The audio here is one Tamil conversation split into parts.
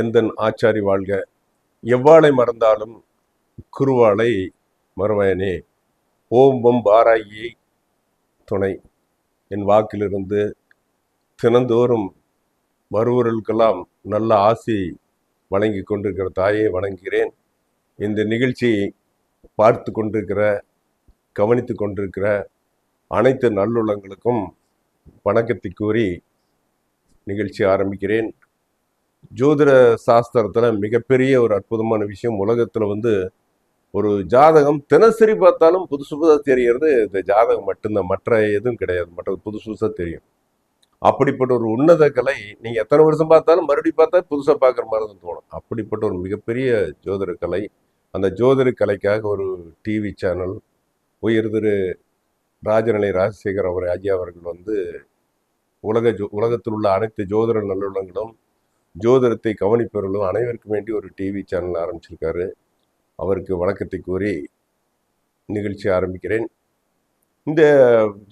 எந்தன் ஆச்சாரி வாழ்க. எவ்வாளை மறந்தாலும் குருவாளை மறுவயனே. ஓம்பம் பாராயி துணை. என் வாக்கிலிருந்து தினந்தோறும் வருவர்களுக்கெல்லாம் நல்ல ஆசி வழங்கி கொண்டிருக்கிற தாயை வணங்குகிறேன். இந்த நிகழ்ச்சியை பார்த்து கொண்டிருக்கிற கவனித்து கொண்டிருக்கிற அனைத்து நல்லுள்ளங்களுக்கும் வணக்கத்தை கூறி நிகழ்ச்சி ஆரம்பிக்கிறேன். ஜோதிட சாஸ்திரத்தில் மிகப்பெரிய ஒரு அற்புதமான விஷயம் உலகத்தில் வந்து ஒரு ஜாதகம் தினசரி பார்த்தாலும் புதுசு புதுசாக தெரியறது இந்த ஜாதகம் மட்டும்தான். மற்ற எதுவும் கிடையாது. மற்ற புதுசு புதுசாக தெரியும். அப்படிப்பட்ட ஒரு உன்னத கலை நீங்கள் எத்தனை வருஷம் பார்த்தாலும் மறுபடியும் பார்த்தா புதுசாக பார்க்குற மாதிரி தான் தோணும். அப்படிப்பட்ட ஒரு மிகப்பெரிய ஜோதிட கலை அந்த ஜோதிட கலைக்காக ஒரு டிவி சேனல் உயர் திரு ராஜநிலை ராஜசேகர் அவர் ஐயா அவர்கள் வந்து உலக ஜோ உலகத்தில் உள்ள அனைத்து ஜோதிட நல்லுள்ளங்களும் ஜோதிடத்தை கவனிப்பவர்களும் அனைவருக்கும் வேண்டி ஒரு டிவி சேனல் ஆரம்பிச்சிருக்காரு. அவருக்கு வணக்கத்தை கூறி நிகழ்ச்சி ஆரம்பிக்கிறேன். இந்த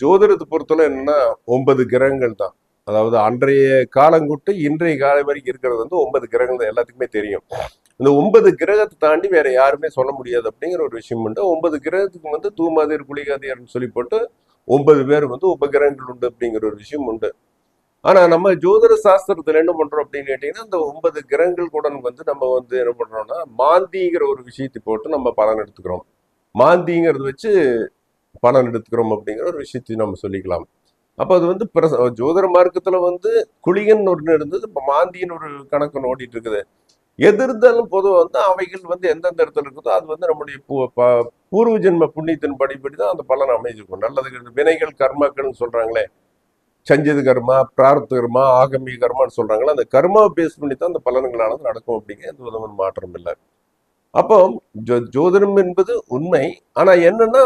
ஜோதிடத்தை பொறுத்தவரை என்னன்னா ஒன்பது கிரகங்கள் தான். அதாவது அன்றைய காலங்கொட்டு இன்றைய காலம் வரைக்கும் இருக்கிறது வந்து ஒன்பது கிரகங்கள் தான். எல்லாத்துக்குமே தெரியும். இந்த ஒன்பது கிரகத்தை தாண்டி வேற யாருமே சொல்ல முடியாது அப்படிங்கிற ஒரு விஷயம் உண்டு. ஒன்பது கிரகத்துக்கு வந்து தூமாதேர் குளிகாதியர்னு சொல்லி போட்டு ஒன்பது பேர் வந்து உபகிரகங்கள் உண்டு அப்படிங்கிற ஒரு விஷயம் உண்டு. ஆனா நம்ம ஜோதிட சாஸ்திரத்துல என்ன பண்றோம் அப்படின்னு கேட்டீங்கன்னா இந்த ஒன்பது கிரகங்கள் கூட வந்து நம்ம வந்து என்ன பண்றோம்னா மாந்திங்கிற ஒரு விஷயத்தை போட்டு நம்ம பலன் எடுத்துக்கிறோம். மாந்திங்கிறது வச்சு பலன் எடுத்துக்கிறோம் அப்படிங்கிற ஒரு விஷயத்தை நம்ம சொல்லிக்கலாம். அப்போ அது வந்து பிரச ஜோதிட மார்க்கத்துல வந்து குளிகன் ஒன்று இருந்தது இப்போ மாந்தின்னு ஒரு கணக்கு ஓடிட்டு இருக்குது. எது இருந்தாலும் பொதுவாக வந்து அவைகள் வந்து எந்தெந்த இடத்துல இருக்குதோ அது வந்து நம்முடைய பூ- ப- பூர்வ ஜென்ம புண்ணியத்தின் படிப்படி தான் அந்த பலன் அமைஞ்சிருக்கும். நல்லது வினைகள் கர்மாக்கள்னு சொல்றாங்களே சஞ்சித கர்மா பிரார்த்த கர்மா ஆகமி கர்மான்னு சொல்றாங்களே அந்த கர்மாவை பேஸ் பண்ணி தான் அந்த பலன்களானது நடக்கும் அப்படிங்கிற எந்த விதமான மாற்றம் இல்லை. அப்போ ஜோ ஜோதிடம் என்பது உண்மை. ஆனா என்னன்னா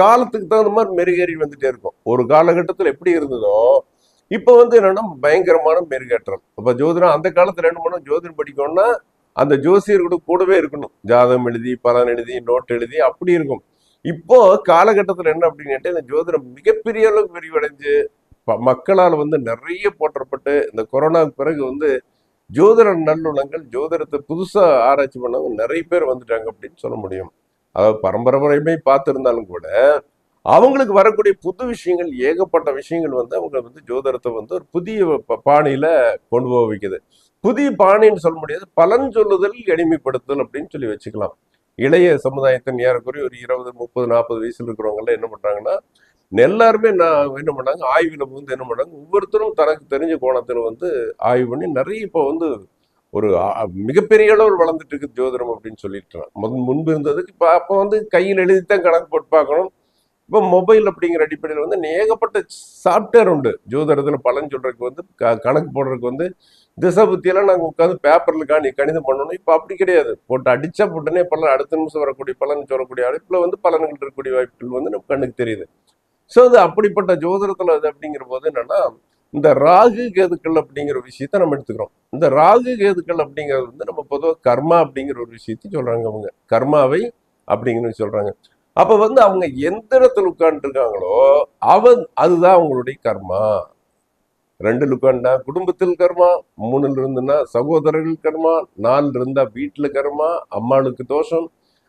காலத்துக்கு தகுந்த மாதிரி மெருகேறி வந்துட்டே இருக்கும். ஒரு காலகட்டத்தில் எப்படி இருந்ததோ இப்போ வந்து என்னன்னா பயங்கரமான மெருகேற்றம். அப்போ ஜோதிடம் அந்த காலத்துல என்ன பண்ணும்? ஜோதிடம் படிக்கணும்னா அந்த ஜோசியர்களோட கூடவே இருக்கணும். ஜாதகம் எழுதி பலன் எழுதி நோட் எழுதி அப்படி இருக்கும். இப்போ காலகட்டத்தில் என்ன அப்படின்னு கேட்டால் இந்த ஜோதிடம் மிகப்பெரிய அளவுக்கு விரிவடைஞ்சு மக்களால் வந்து நிறைய போற்றப்பட்டு இந்த கொரோனாவுக்கு பிறகு வந்து ஜோதிட நல்லுணங்கள் ஜோதிடத்தை புதுசா ஆராய்ச்சி பண்ணவங்க நிறைய பேர் வந்துட்டாங்க அப்படின்னு சொல்ல முடியும். அதாவது பரம்பரையுமே பார்த்திருந்தாலும் கூட அவங்களுக்கு வரக்கூடிய புது விஷயங்கள் ஏகப்பட்ட விஷயங்கள் வந்து அவங்க வந்து ஜோதிடத்தை வந்து ஒரு புதிய ப- பாணியில கொண்டு போக வைக்குது. புதிய பாணின்னு சொல்ல முடியாது பலன் சொல்லுதல் எளிமைப்படுத்துதல் அப்படின்னு சொல்லி வச்சுக்கலாம். இளைய சமுதாயத்தின் ஏறக்குறைய ஒரு இருபது முப்பது நாற்பது வயசுல இருக்கிறவங்கள என்ன பண்றாங்கன்னா எல்லாருமே நான் என்ன பண்ணாங்க ஆய்வில் வந்து என்ன பண்ணாங்க ஒவ்வொருத்தரும் தனக்கு தெரிஞ்ச கோணத்தில் வந்து ஆய்வு பண்ணி நிறைய இப்போ வந்து ஒரு மிகப்பெரிய அளவில் வளர்ந்துட்டு இருக்கு ஜோதிடம் அப்படின்னு சொல்லிட்டு முன் முன்பு இருந்ததுக்கு இப்போ அப்போ வந்து கையில் எழுதித்தான் கணக்கு போட்டு பார்க்கணும். இப்போ மொபைல் அப்படிங்கிற அடிப்படையில் வந்து ஏகப்பட்ட சாஃப்ட்வேர் உண்டு. ஜோதிடத்தில் பலன் சொல்றதுக்கு வந்து க- கணக்கு போடுறதுக்கு வந்து திசை புத்தியெல்லாம் நாங்கள் உட்காந்து பேப்பரில் காணி கணிதம் பண்ணணும். இப்போ அப்படி கிடையாது. போட்டு அடித்தா போட்டுனே பலன் அடுத்த நிமிஷம் வரக்கூடிய பலன் சொல்லக்கூடிய அழைப்பில் வந்து பலன்கள் இருக்கக்கூடிய வாய்ப்புகள் வந்து நம்ம கண்ணுக்கு தெரியுது. ஸோ அது அப்படிப்பட்ட ஜோதிடத்தில் அது அப்படிங்கிற போது என்னன்னா இந்த ராகு கேதுக்கள் அப்படிங்கிற விஷயத்த நம்ம எடுத்துக்கிறோம். இந்த ராகு கேதுக்கள் அப்படிங்கிறது வந்து நம்ம பொதுவாக கர்மா அப்படிங்கிற ஒரு விஷயத்தை சொல்றாங்க அவங்க. கர்மாவை அப்படிங்கிற சொல்றாங்க. அப்போ வந்து அவங்க எந்த இடத்துல உட்காந்துருக்காங்களோ அவன் அதுதான் அவங்களுடைய கர்மா. ரெண்டுல உட்காண்டா குடும்பத்தில் கர்மா மூணுல இருந்துன்னா சகோதரர்கள் கர்மா நாலு இருந்தா வீட்டுல கர்மா அம்மாளுக்கு தோஷம்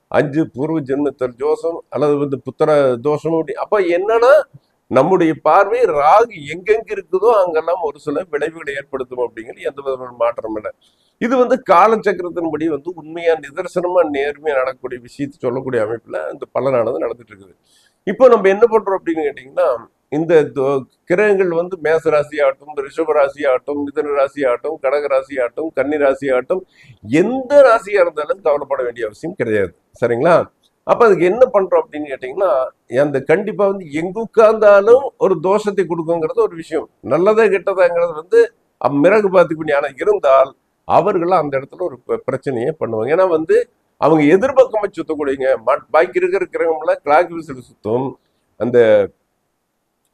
அஞ்சு பூர்வ ஜென்மத்தில் தோஷம் அல்லது வந்து புத்திர தோஷம் அப்படி அப்போ என்னன்னா நம்முடைய பார்வை ராகு எங்கெங்க இருக்குதோ அங்கெல்லாம் ஒரு சில விளைவுகளை ஏற்படுத்தும் அப்படிங்கிறது எந்த விதமான மாற்றம் இல்லை. இது வந்து காலச்சக்கரத்தின்படி வந்து உண்மையா நிதர்சனமா நேர்மையா நடக்கக்கூடிய விஷயத்தை சொல்லக்கூடிய அமைப்புல இந்த பலனானது நடந்துட்டு இருக்குது. இப்போ நம்ம என்ன பண்றோம் அப்படின்னு கேட்டீங்கன்னா இந்த தோ- கிரகங்கள் வந்து மேச ராசி ஆகட்டும் ரிஷப ராசி ஆகட்டும் மிதன ராசி ஆகட்டும் கடக ராசி ஆகட்டும் கன்னி ராசி ஆகட்டும் எந்த ராசியா இருந்தாலும் கவலைப்பட வேண்டிய அவசியம் கிடையாது. சரிங்களா? அப்ப அதுக்கு என்ன பண்றோம் அப்படின்னு கேட்டீங்கன்னா அந்த கண்டிப்பா வந்து எங்க உட்கார்ந்தாலும் ஒரு தோஷத்தை கொடுக்குங்கிறது ஒரு விஷயம். நல்லதா கெட்டதாங்கிறது வந்து மிறகு பார்த்துக்கு இருந்தால் அவர்கள் அந்த இடத்துல ஒரு ப- பிரச்சனையே பண்ணுவாங்க. ஏன்னா வந்து அவங்க எதிர்பக்கமா சுத்தக்கூடியங்க ம- பாக்கி இருக்க இருக்கிறவங்கள கிளாக் விசில் சுத்தும். அந்த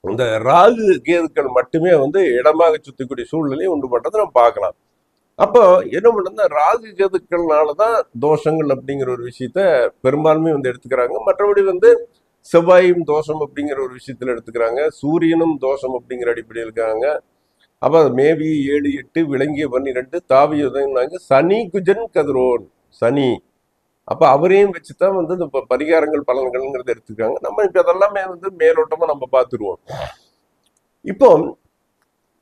இந்த ராகு கேதுக்கள் மட்டுமே வந்து இடமாக சுத்தக்கூடிய சூழ்நிலையை உண்டு பண்றதை நம்ம பார்க்கலாம். அப்போ என்ன பண்ணுறது ராகு கேதுக்கள்னால தான் தோஷங்கள் அப்படிங்கிற ஒரு விஷயத்த பெரும்பான்மை வந்து எடுத்துக்கிறாங்க. மற்றபடி வந்து செவ்வாயும் தோஷம் அப்படிங்கிற ஒரு விஷயத்தில் எடுத்துக்கிறாங்க. சூரியனும் தோஷம் அப்படிங்கிற அடிப்படையில் இருக்காங்க. அப்போ மேவி ஏழு எட்டு விளங்கிய பன்னிரெண்டு தாவியதாங்க சனி குஜன் கதிரோன். சனி. அப்போ அவரையும் வச்சு தான் வந்து இந்த ப- பரிகாரங்கள் பலன்கள்ங்கிறத எடுத்துக்காங்க நம்ம இப்போ அதெல்லாமே வந்து மேலோட்டமாக நம்ம பார்த்துருவோம். இப்போ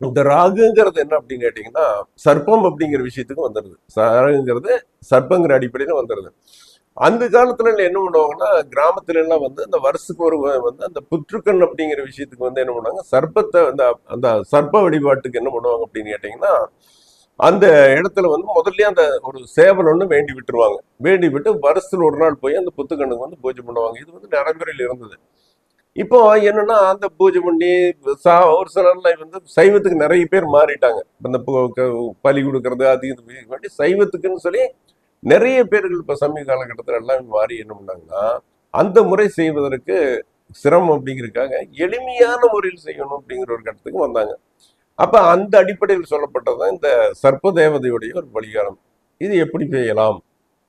இந்த ராகுங்கிறது என்ன அப்படின்னு கேட்டிங்கன்னா சர்ப்பம் அப்படிங்கிற விஷயத்துக்கு வந்துடுது ராகுங்கிறது சர்ப்பங்கிற அடிப்படையில் வந்துடுது அந்த காலத்துல என்ன பண்ணுவாங்கன்னா கிராமத்துல எல்லாம் வந்து அந்த வருஷத்துக்கு ஒரு வந்து அந்த புற்றுக்கண் அப்படிங்கிற விஷயத்துக்கு வந்து என்ன பண்ணுவாங்க சர்ப்பத்தை அந்த அந்த சர்ப்ப வழிபாட்டுக்கு என்ன பண்ணுவாங்க அப்படின்னு கேட்டிங்கன்னா அந்த இடத்துல வந்து முதல்ல அந்த ஒரு சேவல் ஒன்று வேண்டி விட்டுருவாங்க. வேண்டி விட்டு வருஷத்துல ஒரு நாள் போய் அந்த புத்துக்கண்ணுக்கு வந்து பூஜை பண்ணுவாங்க. இது வந்து நடைமுறையில் இருந்தது. இப்போ என்னன்னா அந்த பூஜை பண்ணி சா ஒரு சிலர்ல வந்து சைவத்துக்கு நிறைய பேர் மாறிட்டாங்க. இந்த பலி கொடுக்கறது அது இது சைவத்துக்குன்னு சொல்லி நிறைய பேர்கள் இப்போ சமீப காலகட்டத்தில் எல்லாமே மாறி என்ன பண்ணாங்கன்னா அந்த முறை செய்வதற்கு சிரமம் அப்படிங்கிறதுக்காக எளிமையான முறையில் செய்யணும் அப்படிங்கிற ஒரு கட்டத்துக்கு வந்தாங்க. அப்போ அந்த அடிப்படையில் சொல்லப்பட்டதுதான் இந்த சர்ப்ப தேவதையுடைய ஒரு பலிகாரம். இது எப்படி செய்யலாம்?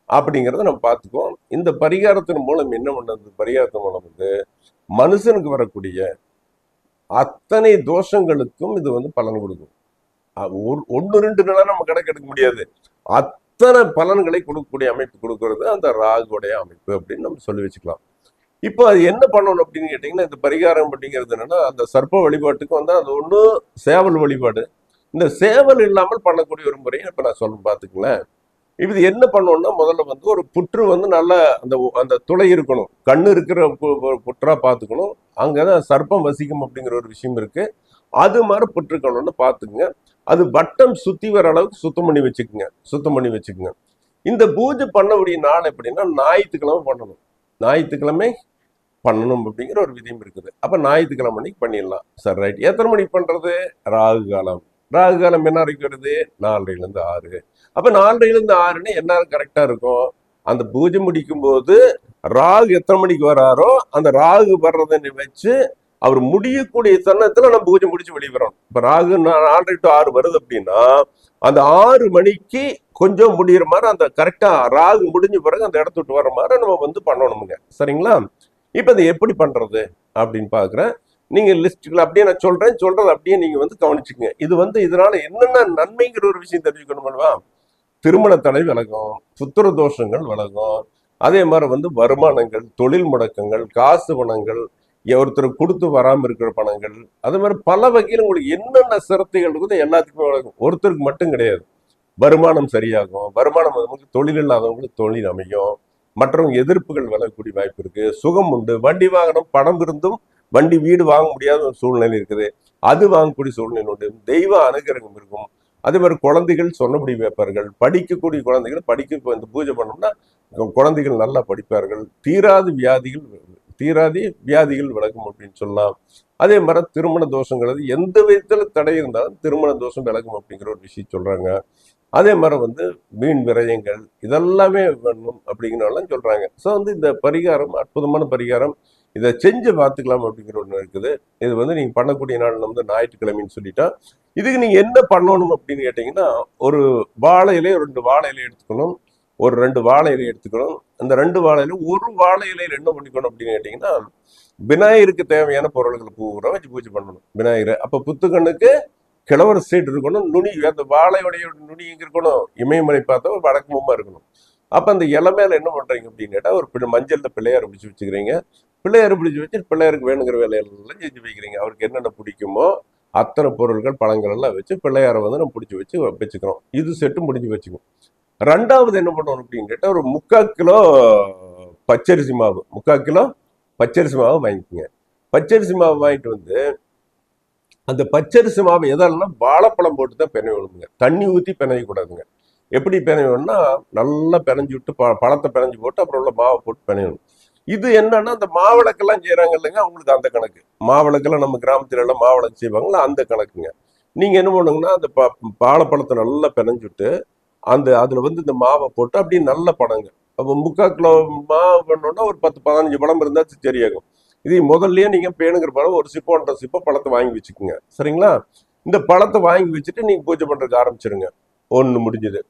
அப்படிங்கிறத நம்ம பார்த்துக்குவோம். இந்த பரிகாரத்தின் மூலம் என்ன பண்ணுறது பரிகாரத்தின் மூலம் வந்து மனுஷனுக்கு வரக்கூடிய அத்தனை தோஷங்களுக்கும் இது வந்து பலன் கொடுக்கும். ஒரு- ஒண்ணு ரெண்டு நாளா நம்ம கணக்கு எடுக்க முடியாது. அத்தனை பலன்களை கொடுக்கக்கூடிய அமைப்பு கொடுக்கறது அந்த ராகுடைய அமைப்பு அப்படின்னு நம்ம சொல்லி வச்சுக்கலாம். இப்போ அது என்ன பண்ணணும் அப்படின்னு கேட்டிங்கன்னா இந்த பரிகாரம் அப்படிங்கிறது என்னன்னா அந்த சர்ப்ப வழிபாட்டுக்கு வந்து அது ஒண்ணு சேவல் வழிபாடு. இந்த சேவல் இல்லாமல் பண்ணக்கூடிய ஒரு முறையை இப்போ நான் சொல்ல பார்த்துக்கங்களேன். இது என்ன பண்ணணும்னா முதல்ல வந்து ஒரு புற்று வந்து நல்லா அந்த அந்த துளை இருக்கணும். கண் இருக்கிற பு- பு- புற்றா பார்த்துக்கணும். அங்கதான் சர்ப்பம் வசிக்கும் அப்படிங்கிற ஒரு விஷயம் இருக்குது அது மாதிரி புற்றுக்கணும்னு பார்த்துக்குங்க. அது வட்டம் சுற்றி வர அளவுக்கு சுத்தம் பண்ணி வச்சுக்குங்க. சுத்தம் பண்ணி வச்சுக்கோங்க. இந்த பூஜை பண்ணக்கூடிய நாள் எப்படின்னா ஞாயிற்றுக்கிழமை பண்ணணும். ஞாயிற்றுக்கிழமை பண்ணணும் அப்படிங்கிற ஒரு விதியும் இருக்குது. அப்போ ஞாயிற்றுக்கிழமை மணிக்கு பண்ணிடலாம். Sir right. எத்தனை மணிக்கு பண்ணுறது ராகு காலம். ராகு காலம் என்ன வரைக்கும் வருது? நாலரைலேருந்து ஆறு. அப்போ நாலரையிலேருந்து ஆறுன்னு என்ன கரெக்டாக இருக்கும். அந்த பூஜை முடிக்கும் போது ராகு எத்தனை மணிக்கு வராரோ அந்த ராகு வர்றதை வச்சு அவர் முடியக்கூடிய தருணத்தில் நம்ம பூஜை முடிச்சு வெளியே வரோம். ராகு நாலரை டு ஆறு வருது அப்படின்னா அந்த ஆறு மணிக்கு கொஞ்சம் முடியிற மாதிரி அந்த கரெக்டாக ராகு முடிஞ்ச பிறகு அந்த இடத்த விட்டு வர மாதிரி நம்ம வந்து பண்ணணுமுங்க. சரிங்களா? இப்போ அதை எப்படி பண்றது அப்படின்னு பாக்குறேன். நீங்கள் லிஸ்ட்டுகள் அப்படியே நான் சொல்றேன். சொல்கிறது அப்படியே நீங்கள் வந்து கவனிச்சுக்கங்க. இது வந்து இதனால என்னென்ன நன்மைங்கிற ஒரு விஷயம் தெரிஞ்சுக்கணும் அல்லவா? திருமண தடை விலகும் புத்திர தோஷங்கள் விலகும். அதே மாதிரி வந்து வருமானங்கள் தொழில் முடக்கங்கள் காசு பணங்கள் ஒருத்தர் கொடுத்து வராமல் இருக்கிற பணங்கள் அது மாதிரி பல வகையில் உங்களுக்கு என்னென்ன சிரத்தைகள் இருக்குதோ எல்லாத்துக்குமே வழங்கும் ஒருத்தருக்கு மட்டும் கிடையாது. வருமானம் சரியாகும். வருமானம் தொழில் இல்லாதவங்களுக்கு தொழில் அமையும். மற்றவங்க எதிர்ப்புகள் விலகக்கூடிய வாய்ப்பு இருக்கு. சுகம் உண்டு. வண்டி வாகனம் பணம் இருந்தும் வண்டி வீடு வாங்க முடியாத ஒரு சூழ்நிலை இருக்குது. அது வாங்கக்கூடிய சூழ்நிலை உண்டு. தெய்வ அனுகிரகம் இருக்கும். அதே மாதிரி குழந்தைகள் சொன்னபடி வைப்பார்கள் படிக்கக்கூடிய குழந்தைகள் படிக்க வந்து இந்த பூஜை பண்ணோம்னா குழந்தைகள் நல்லா படிப்பார்கள். தீராத வியாதிகள் தீராதி வியாதிகள் விலகும் அப்படின்னு சொல்லலாம். அதே மாதிரி திருமண தோஷங்கிறது எந்த விதத்தில் தடை இருந்தாலும் திருமண தோஷம் விலகும் அப்படிங்கிற ஒரு விஷயம் சொல்கிறாங்க அதே மாதிரி வந்து மீன் விரயங்கள் இதெல்லாமே வேணும் அப்படிங்கிறதெல்லாம் சொல்கிறாங்க ஸோ வந்து இந்த பரிகாரம் அற்புதமான பரிகாரம் இதை செஞ்சு பார்த்துக்கலாம் அப்படிங்கிற ஒன்று இருக்குது. இது வந்து நீங்கள் பண்ணக்கூடிய நாள் வந்து ஞாயிற்றுக்கிழமைன்னு சொல்லிட்டா இதுக்கு நீங்க என்ன பண்ணணும் அப்படின்னு கேட்டீங்கன்னா ஒரு வாழை இலையை ரெண்டு வாழை இலையை எடுத்துக்கணும் ஒரு ரெண்டு வாழை இலையை எடுத்துக்கணும். அந்த ரெண்டு வாழை இலையில ஒரு வாழை இலையில என்ன பண்ணிக்கணும் அப்படின்னு கேட்டீங்கன்னா விநாயகருக்கு தேவையான பொருள்களை பூரா வச்சு பூஜை பண்ணணும். விநாயகர். அப்ப புத்துக்கண்ணுக்கு கிழவர் ஸ்ட்ரீட் இருக்கணும் நுனி அந்த வாழையுடைய நுனி எங்க இருக்கணும்? இமயமலை பார்த்தா ஒரு வடக்கு இருக்கணும். அப்ப அந்த இலை மேல என்ன பண்றீங்க அப்படின்னு கேட்டால் ஒரு பிள்ளை பிள்ளையார் பிடிச்சி வச்சுக்கிறீங்க. பிள்ளையார் பிடிச்சி வச்சு பிள்ளையாருக்கு வேணுங்கிற வேலையெல்லாம் செஞ்சு வைக்கிறீங்க. அவருக்கு என்னென்ன பிடிக்குமோ அத்தனை பொருட்கள் பழங்கள் எல்லாம் வச்சு பிள்ளையாரை வந்து நம்ம பிடிச்சி வச்சு வச்சுக்கிறோம். இது செட்டு முடிஞ்சு வச்சுக்கோம் ரெண்டாவது என்ன பண்ணுவோம் அப்படின்னு கேட்டால் ஒரு முக்கால் கிலோ பச்சரிசி மாவு. முக்கால் கிலோ பச்சரிசி மாவு வாங்கிக்கோங்க. பச்சரிசி மாவு வாங்கிட்டு வந்து அந்த பச்சரிசி மாவு எதெல்லாம் வாழைப்பழம் போட்டு தான் பிணைய விடுங்க தண்ணி ஊற்றி பிணையக்கூடாதுங்க எப்படி பிணையணும்னா நல்லா பிணைஞ்சு விட்டு ப பழத்தை பிணைஞ்சு போட்டு அப்புறம் உள்ள மாவை போட்டு பிணையணும். இது என்னன்னா அந்த மாவிளக்கெல்லாம் செய்யறாங்க இல்லைங்க அவங்களுக்கு அந்த கணக்கு. மாவிளக்கெல்லாம் நம்ம கிராமத்துல எல்லாம் மாவிளக்கு செய்வாங்களா அந்த கணக்குங்க. நீங்கள் என்ன பண்ணுங்கன்னா அந்த ப வாழைப்பழத்தை நல்லா பிணைஞ்சு விட்டு அந்த அதில் வந்து இந்த மாவை போட்டு அப்படியே நல்ல பழங்க அப்போ முக்கால் கிலோ மாவு பண்ணோன்னா ஒரு பத்து பதினஞ்சு பழம் இருந்தால் சரியாகும். இது முதல்லயே நீங்கள் பேணுங்கிற பழம் ஒரு சிப்போ ஒன்றரை சிப்போ பழத்தை வாங்கி வச்சுக்கோங்க. சரிங்களா? இந்த பழத்தை வாங்கி வச்சுட்டு நீங்கள் பூஜை பண்ணுறதுக்கு ஆரம்பிச்சிருங்க. ஒன்று முடிஞ்சது.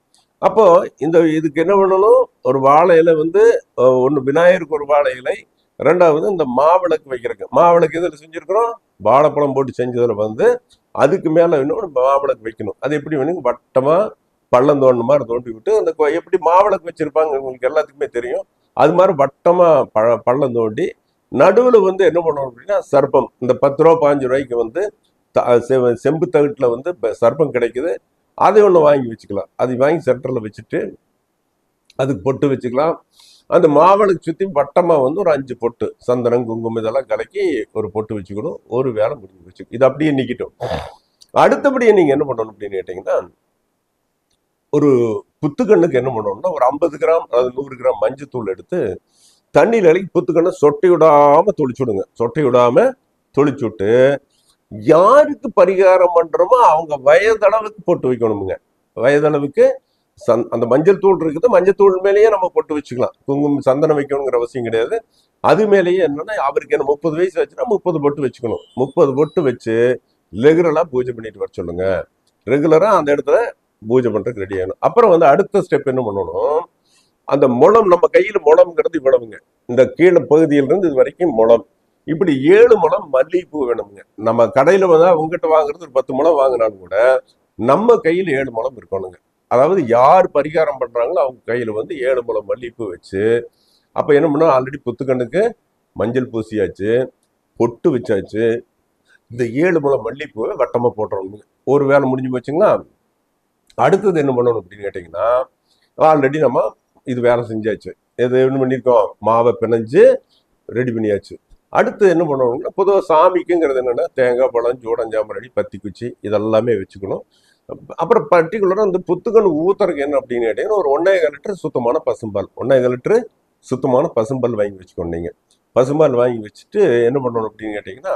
அப்போ இந்த இதுக்கு என்ன பண்ணணும்? ஒரு வாழை இலை வந்து ஒன்று விநாயகருக்கு ஒரு வாழை இலை ரெண்டாவது இந்த மாவிளக்கு வைக்கிறதுக்கு. மாவிளக்கு இதில் செஞ்சுருக்கிறோம்? வாழைப்பழம் போட்டு செஞ்சதில் வந்து அதுக்கு மேலே இன்னொன்று மாவிளக்கு வைக்கணும். அது எப்படி வேணுங்க? வட்டமாக பள்ளம் தோண்டின மாதிரி தோண்டி விட்டு அந்த எப்படி மாவிளக்கு வச்சுருப்பாங்க? உங்களுக்கு எல்லாத்துக்குமே தெரியும். அது மாதிரி வட்டமாக ப பள்ளம் தோண்டி நடுவில் வந்து என்ன பண்ணணும் அப்படின்னா சர்ப்பம். இந்த பத்து ரூபா பாஞ்சு ரூபாய்க்கு வந்து த- செ- செம்பு தகட்டில் வந்து சர்ப்பம் கிடைக்குது. அதை ஒன்று வாங்கி வச்சுக்கலாம். அதை வாங்கி சென்டரில் வச்சுட்டு அதுக்கு பொட்டு வச்சுக்கலாம். அந்த மாவளுக்கு சுற்றி வட்டமாக வந்து ஒரு அஞ்சு பொட்டு சந்தனம் குங்குமம் இதெல்லாம் கலக்கி ஒரு பொட்டு வச்சுக்கணும். ஒரு வேலை முடிஞ்சு வச்சு இது அப்படியே நிற்கட்டும் அடுத்தபடியே நீங்கள் என்ன பண்ணணும் அப்படின்னு கேட்டிங்கன்னா ஒரு புத்துக்கண்ணுக்கு என்ன பண்ணணும்னா ஒரு ஐம்பது கிராம் அதாவது நூறு கிராம் மஞ்சத்தூள் எடுத்து தண்ணியில் இலக்கி புத்துக்கண்ணை சொட்டை விடாமல் தொளிச்சு விடுங்க சொட்டை விடாமல் தொளிச்சு விட்டு யாருக்கு பரிகாரம் பண்றோமோ அவங்க வயதளவுக்கு போட்டு வைக்கணுமுங்க. வயதளவுக்கு சந் அந்த மஞ்சள் தூள் இருக்குது மஞ்சள் தூள் மேலேயே நம்ம போட்டு வச்சுக்கலாம். குங்குமம் சந்தனம் வைக்கணுங்கிற அவசியம் கிடையாது. அது மேலேயே என்னன்னா அவருக்கு என்ன முப்பது வயசு வச்சுன்னா முப்பது பொட்டு வச்சுக்கணும். முப்பது பொட்டு வச்சு ரெகுலராக பூஜை பண்ணிட்டு வர சொல்லுங்க. ரெகுலராக அந்த இடத்துல பூஜை பண்ணுறதுக்கு ரெடி ஆகணும். அப்புறம் வந்து அடுத்த ஸ்டெப் என்ன பண்ணணும்? அந்த முளம் நம்ம கையில் முளம்ங்கிறது இவ்வளவுங்க. இந்த கீழே பகுதியிலிருந்து இது வரைக்கும் முளம். இப்படி ஏழு முளம் மல்லிகைப்பூ வேணுமுங்க. நம்ம கடையில் வந்து அவங்ககிட்ட வாங்குறது ஒரு பத்து முளம் வாங்கினாலும் கூட நம்ம கையில் ஏழு முளம் இருக்கணுங்க. அதாவது யார் பரிகாரம் பண்ணுறாங்களோ அவங்க கையில் வந்து ஏழு முளம் மல்லிகைப்பூ வச்சு அப்போ என்ன பண்ணோம் ஆல்ரெடி புத்துக்கண்ணுக்கு மஞ்சள் பூசியாச்சு பொட்டு வச்சாச்சு. இந்த ஏழு முளம் மல்லிகைப்பூவை வட்டமாக போட்டுறோம் ஒரு வேலை முடிஞ்சு போச்சுங்களா? அடுத்தது என்ன பண்ணணும் அப்படின்னு கேட்டிங்கன்னா ஆல்ரெடி நம்ம இது வேலை செஞ்சாச்சு. எது என்ன பண்ணியிருக்கோம்? மாவை பிணைஞ்சு ரெடி பண்ணியாச்சு. அடுத்து என்ன பண்ணணும்னா பொதுவாக சாமிக்குங்கிறது என்னென்னா தேங்காய் பழம் ஜூடஞ்சாமரடி பத்தி குச்சி இதெல்லாமே வச்சுக்கணும். அப்புறம் பர்டிகுலராக அந்த புத்துக்கண் ஊத்துறதுக்கு என்ன அப்படின்னு கேட்டிங்கன்னா ஒரு ஒன்றே லிட்டர் சுத்தமான பசும்பால். ஒன்றே லிட்டரு சுத்தமான பசும்பால் வாங்கி வச்சுக்கணும் நீங்கள் பசும்பால் வாங்கி வச்சுட்டு என்ன பண்ணணும் அப்படின்னு கேட்டிங்கன்னா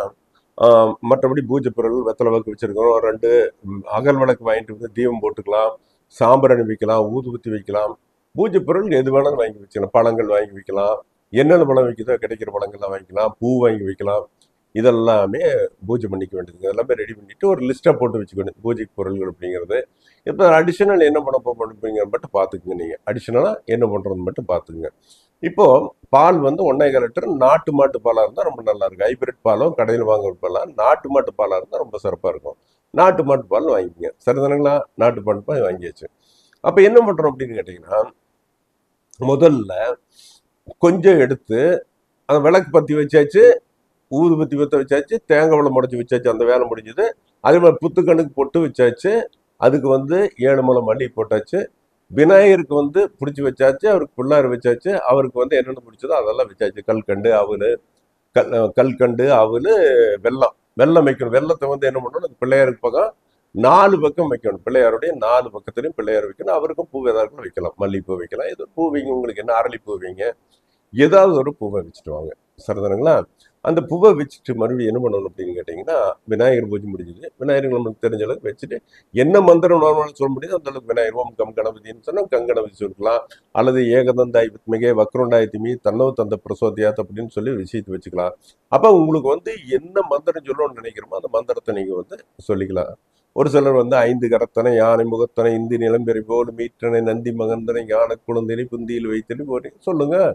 மற்றபடி பூஜை பொருள் வெத்தலை விளக்கு வச்சுருக்கோம் ரெண்டு அகல் விளக்கு வாங்கிட்டு வந்து தீபம் போட்டுக்கலாம். சாம்பிராணி வைக்கலாம் ஊதுபத்தி வைக்கலாம். பூஜை பொருள் எது வேணாலும் வாங்கி வச்சுக்கலாம். பழங்கள் வாங்கி வைக்கலாம். என்னென்ன பழம் வைக்குதோ கிடைக்கிற பழங்கள்லாம் வாங்கிக்கலாம் பூ வாங்கி வைக்கலாம். இதெல்லாமே பூஜை பண்ணிக்க வேண்டியது. எல்லாமே ரெடி பண்ணிவிட்டு ஒரு லிஸ்ட்டாக போட்டு வச்சுக்கணும். பூஜைக்கு பொருள்கள் அப்படிங்கிறது. இப்போ அடிஷனல் என்ன பண்ண பண்ணுறீங்க மட்டும் பார்த்துக்குங்க நீங்கள் அடிஷ்னலாக என்ன பண்ணுறது மட்டும் பார்த்துக்குங்க. இப்போது பால் வந்து ஒன்றே லிட்டர் நாட்டு மாட்டு பாலாக இருந்தால் ரொம்ப நல்லா இருக்கும். ஹைபிரிட் பாலும் கடையில் வாங்குற பாலாம் நாட்டு மாட்டு பாலாக இருந்தால் ரொம்ப சிறப்பாக இருக்கும். நாட்டு மாட்டு பால் வாங்கிக்கங்க. சரிதானுங்களா நாட்டு மாட்டு பால் வாங்கியாச்சு. அப்போ என்ன பண்ணுறோம் அப்படின்னு கேட்டிங்கன்னா முதல்ல கொஞ்சம் எடுத்து அந்த விளக்கு பற்றி வச்சாச்சு ஊதுபத்தி பற்ற வச்சாச்சு தேங்காய் வெள்ளம் முடைச்சி வச்சாச்சு அந்த வேலை முடிஞ்சது. அதே மாதிரி புத்துக்கண்ணுக்கு பொட்டு வச்சாச்சு அதுக்கு வந்து ஏழு மலை மல்லி போட்டாச்சு. விநாயகருக்கு வந்து பிடிச்சி வச்சாச்சு அவருக்கு பிள்ளார் வச்சாச்சு அவருக்கு வந்து என்னென்ன பிடிச்சதோ அதெல்லாம் வச்சாச்சு. கல்கண்டு அவல் கல் கல்கண்டு அவல் வெல்லம். வெல்லம் வைக்கணும். வெல்லத்தை வந்து என்ன பண்ணணும் அந்த பிள்ளையாருக்கு பக்கம் நாலு பக்கம் வைக்கணும். பிள்ளையாருடைய நாலு பக்கத்துலையும் பிள்ளையார் வைக்கணும். அவருக்கும் பூ ஏதாவது வைக்கலாம். மல்லிகைப்பூ வைக்கலாம். ஏதோ பூ வைங்க. உங்களுக்கு என்ன அரளிப்பூ வைங்க. ஏதாவது ஒரு பூவை வச்சுட்டு வாங்க. சரிதானுங்களா? அந்த பூவை வச்சுட்டு மறுபடியும் என்ன பண்ணணும் அப்படின்னு கேட்டிங்கன்னா விநாயகர் பூஜை முடிஞ்சது. விநாயகர் நம்மளுக்கு தெரிஞ்ச அளவுக்கு வச்சுட்டு என்ன மந்திரம் நார்மலாக சொல்ல முடியுதோ அந்த அளவுக்கு விநாயகர் ஓம் கம் கணபதினு சொன்னால் கங்கணபதி சொல்லிக்கலாம் அல்லது ஏகதந்தாய் மிக வக்ரோண்டாய் திமி தன்னவ தந்த பிரசோதியாத் அப்படின்னு சொல்லி விஷயத்தை வச்சுக்கலாம். அப்போ உங்களுக்கு வந்து என்ன மந்திரம் சொல்லணும்னு நினைக்கிறோமோ அந்த மந்திரத்தை நீங்கள் வந்து சொல்லிக்கலாம். ஒரு சிலர் வந்து ஐந்து கரத்தனை யானை முகத்தனை இந்தி நிலம்பெறி போல் மீட்டனை நந்தி மகந்தனை ஞான குழந்தைனை புந்தியில் வைத்தனி போட்டு சொல்லுங்கள்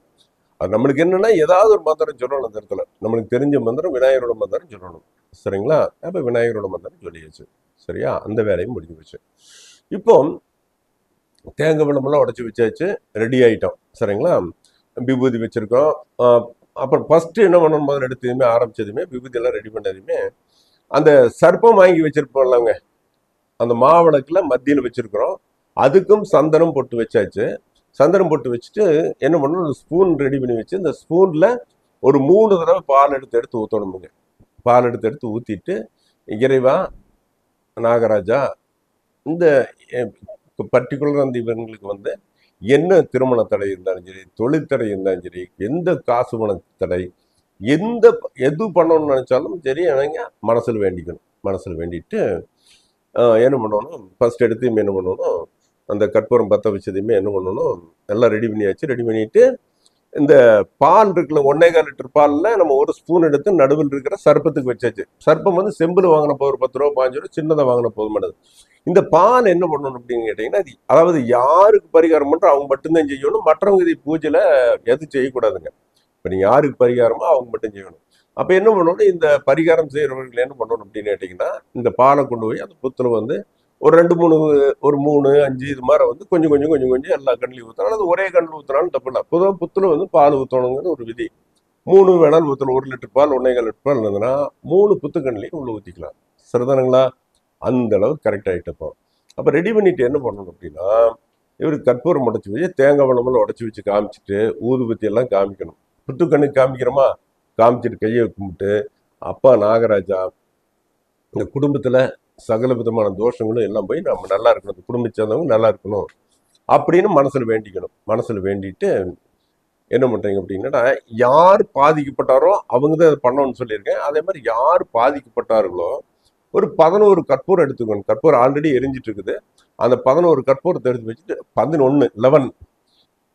அது நம்மளுக்கு என்னென்னா ஏதாவது ஒரு மந்திரம் சொல்லணும் அந்த இடத்துல. நம்மளுக்கு தெரிஞ்ச மந்திரம் விநாயகரோட மந்திரம் சொல்லணும். சரிங்களா? அப்போ விநாயகரோட மந்திரம் சொல்லியாச்சு. சரியா? அந்த வேலையும் முடிஞ்சு போச்சு. இப்போ தேங்காய் வெள்ளமெல்லாம் உடச்சி வச்சாச்சு. ரெடி ஆகிட்டோம் சரிங்களா? விபூதி வச்சுருக்கோம். அப்புறம் ஃபஸ்ட்டு என்ன பண்ணணும்? முதல்ல எடுத்ததுமே ஆரம்பிச்சதுமே விபூதியெல்லாம் ரெடி பண்ணதுமே அந்த சர்ப்பம் வாங்கி வச்சிருப்போம்லங்க. அந்த மாவிளக்கில் மத்தியில் வச்சுருக்குறோம். அதுக்கும் சந்தனம் போட்டு வச்சாச்சு. சந்தனம் போட்டு வச்சுட்டு என்ன பண்ணணும்? ஒரு ஸ்பூன் ரெடி பண்ணி வச்சு இந்த ஸ்பூனில் ஒரு மூணு தடவை பால் எடுத்து எடுத்து ஊற்றணுமுங்க பால் எடுத்து எடுத்து ஊற்றிட்டு இறைவா நாகராஜா இந்த பர்டிகுலர் அந்த இவங்களுக்கு வந்து என்ன திருமண தடை இருந்தாலும் சரி தொழில் தடை இருந்தாலும் சரி எந்த காசு பண தடை எந்த எது பண்ணணும்னு நினச்சாலும் சரி அவங்க மனசில் வேண்டிக்கணும். மனசில் வேண்டிட்டு என்ன பண்ணணும்? ஃபஸ்ட் எடுத்து என்ன பண்ணணும்? அந்த கற்பூரம் பற்ற வச்சதையுமே என்ன பண்ணணும்? எல்லாம் ரெடி பண்ணியாச்சு. ரெடி பண்ணிட்டு இந்த பால் இருக்குல்ல ஒன்னே கால் லிட்டர் பாலில் நம்ம ஒரு ஸ்பூன் எடுத்து நடுவில் இருக்கிற சர்ப்பத்துக்கு வச்சாச்சு. சர்ப்பம் வந்து செம்பில் வாங்கின ஒரு பத்து ரூபா பாஞ்சு ரூபா சின்னதாக வாங்கின போதுமானது. இந்த பால் என்ன பண்ணணும் அப்படின்னு கேட்டிங்கன்னா அது அதாவது யாருக்கு பரிகாரம் பண்ணுறோம் அவங்க மட்டும்தான் செய்யணும். மற்றவங்க இதை பூஜையில் எதுவும் செய்யக்கூடாதுங்க. இப்போ நீங்கள் யாருக்கு பரிகாரமோ அவங்க மட்டும் செய்யணும். அப்போ என்ன பண்ணணும்? இந்த பரிகாரம் செய்கிறவர்கள் என்ன பண்ணணும் அப்படின்னு கேட்டிங்கன்னா இந்த பாலை கொண்டு போய் அந்த புத்தில் வந்து ஒரு ரெண்டு மூணு ஒரு மூணு அஞ்சு இது மாதிரி வந்து கொஞ்சம் கொஞ்சம் கொஞ்சம் கொஞ்சம் எல்லா கண்ணிலையும் ஊற்றணும் அது ஒரே கண்ணில் ஊற்றினாலும் தப்பு இல்லை. பொதுவாக புத்தில் வந்து பால் ஊற்றணுங்கிற ஒரு விதி. மூணு வேணாலும் ஊற்றணும் ஒரு லிட்டர் பால் ஒன்றே கால் லிட்டர் பால் இருந்ததுன்னா மூணு புத்து கண்ணிலையும் உள்ளே ஊற்றிக்கலாம் சரிதானுங்களா? அந்த அளவுக்கு கரெக்ட் ஆகிட்டு அப்போ ரெடி பண்ணிட்டு என்ன பண்ணணும் அப்படின்னா இவர் கற்பூரம் உடச்சி வச்சு தேங்காய் வளமெல்லாம் உடச்சி வச்சு காமிச்சிட்டு ஊதுபத்தி எல்லாம் காமிக்கணும். புத்து கண்ணுக்கு காமிக்கிறோமா? காமிச்சிட்டு கையை கும்பிட்டு அப்பா நாகராஜா இந்த குடும்பத்தில் சகல விதமான தோஷங்களும் எல்லாம் போய் நம்ம நல்லா இருக்கணும். இந்த சேர்ந்தவங்க நல்லா இருக்கணும் அப்படின்னு மனசில் வேண்டிக்கணும். மனசில் வேண்டிட்டு என்ன பண்ணுறீங்க அப்படின்னா யார் பாதிக்கப்பட்டாரோ அவங்க தான் அதை பண்ணணும்னு சொல்லியிருக்கேன். அதே மாதிரி யார் பாதிக்கப்பட்டார்களோ ஒரு பதினோரு கற்பூரம் எடுத்துக்கணும். கற்பூரம் ஆல்ரெடி எரிஞ்சிட்டு இருக்குது அந்த பதினோரு கற்பூரத்தை எடுத்து வச்சுட்டு பதினொன்று லெவன்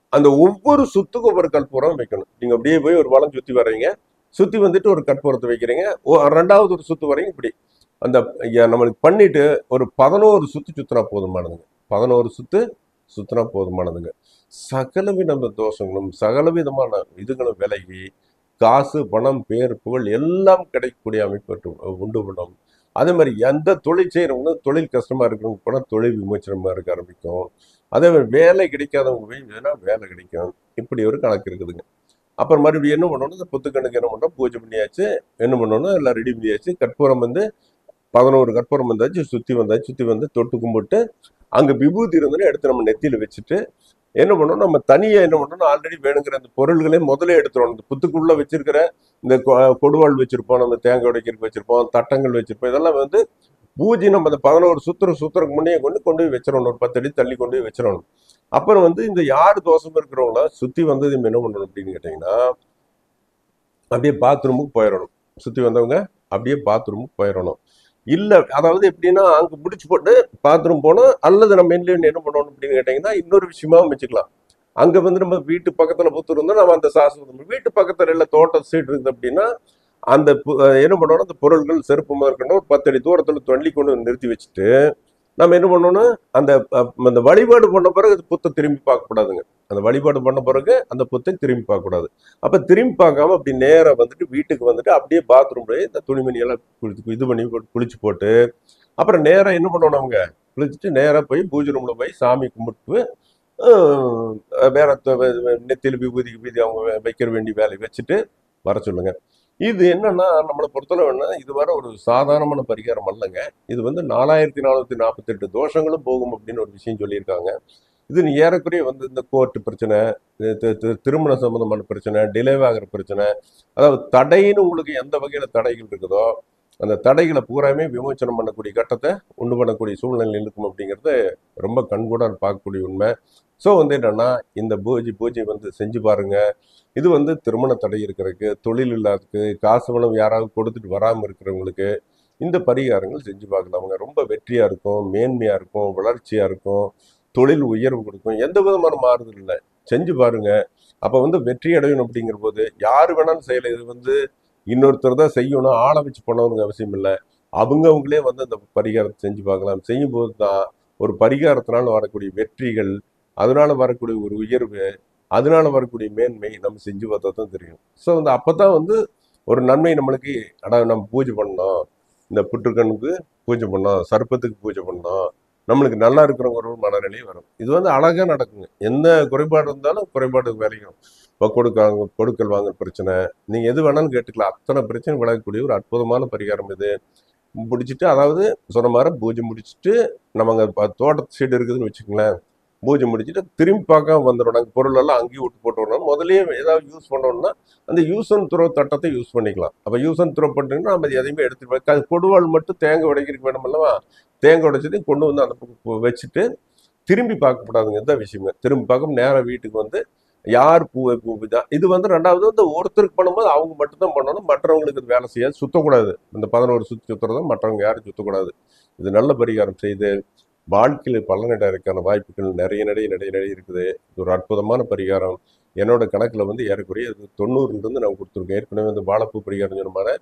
அந்த ஒவ்வொரு சுத்துக்கும் ஒவ்வொரு கற்பூரம் வைக்கணும். நீங்கள் அப்படியே போய் ஒரு வளம் சுற்றி வர்றீங்க. சுற்றி வந்துட்டு ஒரு கற்பூரத்தை வைக்கிறீங்க. ஓ- ரெண்டாவது ஒரு சுற்று வரீங்க இப்படி. அந்த நம்மளுக்கு பண்ணிட்டு ஒரு பதினோரு சுத்து சுத்தினா போதுமானதுங்க. பதினோரு சுத்து சுத்தினா போதுமானதுங்க. சகல தோஷங்களும் சகல விதமான இதுகளும் விலகி காசு பணம் பேர் புகழ் எல்லாம் கிடைக்கக்கூடிய அமைப்பு உண்டு- பண்ணும் அதே மாதிரி எந்த தொழில் செய்கிறவங்களும் தொழில் கஷ்டமாக இருக்கிறவங்க கூட தொழில் விமோச்சனமாக இருக்க ஆரம்பிக்கும். அதே மாதிரி வேலை கிடைக்காதவங்க போய் வேலை கிடைக்கும். இப்படி ஒரு கணக்கு இருக்குதுங்க. அப்புறம் மறுபடியும் என்ன பண்ணணும்? இந்த புத்துக்கணுக்கு என்ன பண்ணோம் பூஜை பண்ணியாச்சு என்ன பண்ணணும்? எல்லாம் ரெடி பண்ணியாச்சு. கற்பூரம் வந்து பதினோரு கற்பூரம் வந்தாச்சு சுற்றி வந்தாச்சு சுற்றி வந்து தொட்டு கும்பிட்டு அங்கே விபூதி இருந்ததுன்னு எடுத்து நம்ம நெத்தியில் வச்சுட்டு என்ன பண்ணணும் நம்ம தனியாக என்ன பண்ணணும் ஆல்ரெடி வேணுங்கிற அந்த பொருள்களே முதலே எடுத்துடணும் இந்த புத்துக்குள்ளே வச்சிருக்கிற இந்த கொ- கொடுவாள் வச்சுருப்போம் நம்ம தேங்காய் உடைக்கிறதுக்கு வச்சுருப்போம் தட்டங்கள் வச்சுருப்போம் இதெல்லாம் வந்து பூஜை நம்ம அந்த பதினோரு சுத்திர சுத்திரக்கு முன்னே கொண்டு கொண்டு போய் வச்சிடணும். ஒரு பத்து அடி தள்ளி கொண்டு போய் வச்சிடணும். அப்புறம் வந்து இந்த யார் தோசம் இருக்கிறவங்கள சுற்றி வந்தது என்ன பண்ணணும் அப்படின்னு கேட்டிங்கன்னா அப்படியே பாத்ரூமுக்கு போயிடணும். சுற்றி வந்தவங்க அப்படியே பாத்ரூமுக்கு போயிடணும். இல்லை அதாவது எப்படின்னா அங்கே முடிச்சு போட்டு பாத்ரூம் போனோம் அல்லது நம்ம என்ன என்ன பண்ணணும் அப்படின்னு கேட்டிங்கன்னா இன்னொரு விஷயமாவும் வச்சுக்கலாம் அங்கே வந்து நம்ம வீட்டு பக்கத்தில் புத்து இருந்தால் நம்ம அந்த சாசனம் வீட்டு பக்கத்தில் இல்லை தோட்டம் சீட் இருக்குது அப்படின்னா அந்த என்ன பண்ணணும் அந்த பொருள்கள் செருப்பு முதற்கொண்டு ஒரு பத்தடி தூரத்தில் தூரத்துல தள்ளி கொண்டு நிறுத்தி வச்சுட்டு நம்ம என்ன பண்ணணும் அந்த அந்த வழிபாடு பண்ண பிறகு அது புத்தை திரும்பி பார்க்கக்கூடாதுங்க அந்த வழிபாடு பண்ண பிறகு அந்த புத்தை திரும்பி பார்க்கக்கூடாது அப்போ திரும்பி பார்க்காம அப்படி நேராக வந்துட்டு வீட்டுக்கு வந்துட்டு அப்படியே பாத்ரூம் போய் இந்த துணிமணியெல்லாம் குளித்து குளிச்சு இது பண்ணி போட்டு குளிச்சு போட்டு அப்புறம் நேராக என்ன பண்ணணும் அவங்க குளிச்சுட்டு நேராக போய் பூஜை ரூம்ல போய் சாமி கும்பிட்டு வேற த- பூதி நெத்தியில் விபூதி விபூதி அவங்க வைக்கிற வேண்டிய வேலையை வச்சுட்டு வர சொல்லுங்கள் இது என்னன்னா நம்மளை பொறுத்தளவு என்ன இது வர ஒரு சாதாரணமான பரிகாரம் அல்லங்க. இது வந்து நாலாயிரத்தி நானூற்றி நாற்பத்தெட்டு தோஷங்களும் போகும் அப்படின்னு ஒரு விஷயம் சொல்லியிருக்காங்க. இது ஏறக்குறைய வந்து இந்த கோர்ட்டு பிரச்சனை திருமண சம்பந்தமான பிரச்சனை டிலே ஆகிற பிரச்சனை அதாவது தடைன்னு உங்களுக்கு எந்த வகையில் தடைகள் இருக்குதோ அந்த தடைகளை பூராமே விமோச்சனம் பண்ணக்கூடிய கட்டத்தை உண்டு பண்ணக்கூடிய சூழ்நிலை இருக்கும் அப்படிங்கிறது ரொம்ப கண்கூடாக பார்க்கக்கூடிய உண்மை. ஸோ வந்து என்னென்னா இந்த பூஜை பூஜை வந்து செஞ்சு பாருங்க. இது வந்து திருமண தடை இருக்கிறதுக்கு தொழில் இல்லாததுக்கு காசு பணம் யாராவது கொடுத்துட்டு வராமல் இருக்கிறவங்களுக்கு இந்த பரிகாரங்கள் செஞ்சு பார்க்கலாமுங்க. ரொம்ப வெற்றியாக இருக்கும் மேன்மையாக இருக்கும் வளர்ச்சியாக இருக்கும் தொழில் உயர்வு கொடுக்கும் எந்த விதமான மாறுதல் இல்லை. செஞ்சு பாருங்க. அப்போ வந்து வெற்றி அடையணும் அப்படிங்கிற போது யார் வேணாலும் செய்யலை இது வந்து இன்னொருத்தர் தான் செய்யணும் ஆளை வச்சு பண்ணணுங்க அவசியம் இல்லை. அவங்க அவங்களே வந்து அந்த பரிகாரத்தை செஞ்சு பார்க்கலாம். செய்யும் போது தான் ஒரு பரிகாரத்தினால் வரக்கூடிய வெற்றிகள் அதனால வரக்கூடிய ஒரு உயர்வு அதனால வரக்கூடிய மேன்மை நம்ம செஞ்சு பார்த்தா தான் தெரியும். ஸோ வந்து அப்பதான் வந்து ஒரு நன்மை நம்மளுக்கு அடா நம்ம பூஜை பண்ணோம். இந்த புற்றுக்கண்ணுக்கு பூஜை பண்ணோம் சர்ப்பத்துக்கு பூஜை பண்ணோம். நம்மளுக்கு நல்லா இருக்கிறவங்க ஒரு மனநிலை வரும். இது வந்து அழகாக நடக்குங்க. எந்த குறைபாடு இருந்தாலும் குறைபாடு விளையும். இப்போ கொடுக்காங்க கொடுக்கல் வாங்கல் பிரச்சனை. நீங்கள் எது வேணாலும் கேட்டுக்கலாம். அத்தனை பிரச்சனை விளக்கக்கூடிய ஒரு அற்புதமான பரிகாரம் இது. முடிச்சிட்டு அதாவது சொன்ன மாதிரி பூஜை முடிச்சிட்டு நம்ம அங்கே தோட்டத்து சைடு இருக்குதுன்னு வச்சுக்கோங்களேன். பூஜை முடிச்சுட்டு திரும்பி பார்க்காம வந்துடும் நாங்கள் பொருள் எல்லாம் அங்கேயும் விட்டு போட்டு வரணும் ஏதாவது யூஸ் பண்ணோம்னா அந்த யூஸ் அண்ட் த்ரோ தட்டத்தை யூஸ் பண்ணிக்கலாம். அப்போ யூஸ் அண்ட் த்ரோ பண்ணிட்டீங்கன்னா நம்ம எதையுமே எடுத்துகிட்டு போய் அது கொடுவாள் மட்டும் தேங்காய் உடைக்கிறதுக்கு வேணும் அல்லவா? தேங்காய் உடைச்சதையும் கொண்டு வந்து அந்த பக்கம் வச்சுட்டு திரும்பி பார்க்கக்கூடாதுங்க இந்த விஷயங்க. திரும்பி பார்க்க நேராக வீட்டுக்கு வந்து யார் பூவை பூ தான் இது வந்து ரெண்டாவது வந்து ஒருத்தருக்கு பண்ணும்போது அவங்க மட்டும்தான் பண்ணணும். மற்றவங்களுக்கு இது வேலை செய்யாது. சுத்தக்கூடாது. இந்த பதினோரு சுற்றி சுத்துறதும் மற்றவங்க யாரும் சுத்தக்கூடாது. இது நல்ல பரிகாரம் செய்து வாழ்க்கையில் பலனடைறதுக்கான வாய்ப்புகள் நிறைய நிறைய நிறைய நிறைய இருக்குது. இது ஒரு அற்புதமான பரிகாரம். என்னோட கணக்கில் வந்து ஏறக்குறைய தொண்ணூறுலேருந்து நான் கொடுத்துருக்கேன். ஏற்கனவே வந்து வாழைப்பூ பரிகாரம் சொன்ன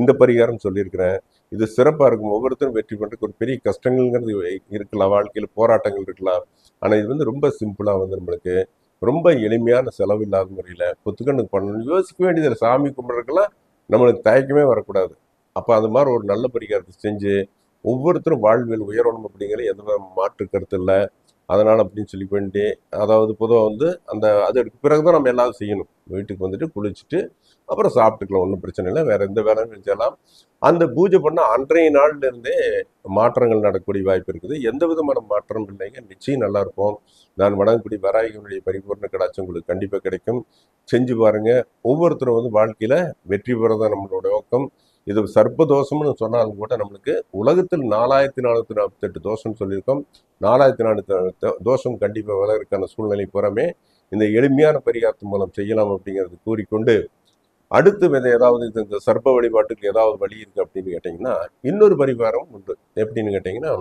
இந்த பரிகாரம் சொல்லியிருக்கிறேன். இது சிறப்பாக இருக்கும். ஒவ்வொருத்தரும் வெற்றி பண்ணுறதுக்கு ஒரு பெரிய கஷ்டங்கள்ங்கிறது இருக்கலாம். வாழ்க்கையில் போராட்டங்கள் இருக்கலாம். ஆனால் இது வந்து ரொம்ப சிம்பிளாக வந்து நம்மளுக்கு ரொம்ப எளிமையான செலவு இல்லாத முறையில் புத்துக்கண்ணுக்கு பண்ணணும். யோசிக்க வேண்டியதில்லை. சாமி கும்பிட்றதுக்கெல்லாம் நம்மளுக்கு தயக்கமே வரக்கூடாது. அப்போ அது மாதிரி ஒரு நல்ல பரிகாரத்தை செஞ்சு ஒவ்வொருத்தரும் வாழ்வில் உயரணும் அப்படிங்கிற எந்த மாற்று கருத்து இல்லை. அதனால் அப்படின்னு சொல்லி பண்ணிட்டு அதாவது பொதுவாக வந்து அந்த அதுக்கு பிறகு தான் நம்ம எல்லாரும் செய்யணும். வீட்டுக்கு வந்துட்டு குளிச்சுட்டு அப்புறம் சாப்பிட்டுக்கலாம் ஒன்றும் பிரச்சனை இல்லை. வேற எந்த வேலையும் செஞ்சலாம் அந்த பூஜை பண்ண அன்றைய நாள்லேருந்தே மாற்றங்கள் நடக்கக்கூடிய வாய்ப்பு இருக்குது. எந்த விதமான மாற்றம் இல்லைங்க. நிச்சயம் நல்லா இருப்போம் நான் வணங்கக்கூடிய வராயகனுடைய பரிபூர்ண கடாட்சம் உங்களுக்கு கண்டிப்பாக கிடைக்கும். செஞ்சு பாருங்க. ஒவ்வொருத்தரும் வந்து வாழ்க்கையில வெற்றி பெறதான் நம்மளோட நோக்கம். இது சர்ப்ப தோஷம்னு சொன்னாலும் கூட நம்மளுக்கு உலகத்தில் நாலாயிரத்தி நானூற்றி நாற்பத்தெட்டு தோஷம்னு சொல்லியிருக்கோம். நாலாயிரத்தி நானூற்றி தோஷம் கண்டிப்பாக வளர்க்கான சூழ்நிலை புறமே இந்த எளிமையான பரிகாரத்தின் மூலம் செய்யலாம் அப்படிங்கிறது கூறிக்கொண்டு அடுத்து வித ஏதாவது இந்த சர்ப்ப வழிபாட்டுக்கு ஏதாவது வழி இருக்கு அப்படின்னு கேட்டிங்கன்னா இன்னொரு பரிகாரம் உண்டு. எப்படின்னு கேட்டிங்கன்னா